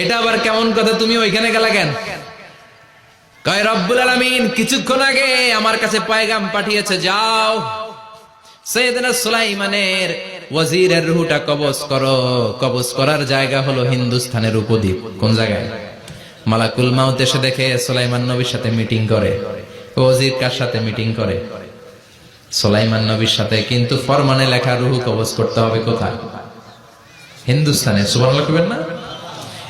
এটা আবার কেমন কথা? তুমি ওইখানে গেলা কেন? কয়, রব্বুল আলামিন, কিছুক্ষণ আগে আমার কাছে পায়গাম পাঠিয়েছে, যাও। সুলাইমানের ওয়াজিরের রুহুটা কবজ করো। কবজ করার জায়গা হলো হিন্দুস্তানের উপদ্বীপ। কোন জায়গায়? মালাকুল মাউত এসে দেখে সুলাইমান নবীর সাথে মিটিং করে। ওয়াজির কার সাথে মিটিং করে? সুলাইমান নবীর সাথে, কিন্তু ফরমানে লেখা রুহু কবজ করতে হবে কোথায়? হিন্দুস্তানে সুবহানাল্লাহ কইবেন না?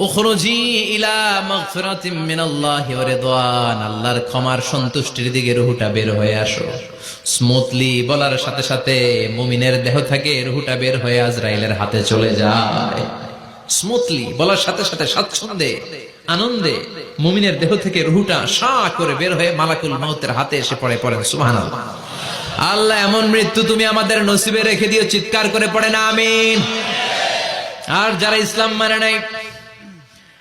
উখরুজি আল্লাহর ক্ষমার সন্তুষ্টির দিকে বের হয়ে আসো। স্মুথলি বলার সাথে সাথে দেহ থেকে রুহুটা বের হয়ে হাতে চলে যায়। স্মুথলি বলার সাথে সাথে আনন্দে মুমিনের দেহ থেকে রুহুটা সা করে বের হয়ে মালাকুল মাউতের হাতে এসে পড়ে পড়েন সুবহানাল্লাহ। আল্লাহ, এমন মৃত্যু তুমি আমাদের নসিবে রেখে দিও, চিৎকার করে পড়ে না, আমিন। আর যারা ইসলাম মানে নাই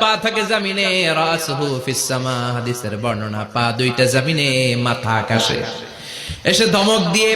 পা থাকে জামিনে হাদিসের বর্ণনা পা দুইটা জামিনে মাথা আকাশে। এসে ধমক দিয়ে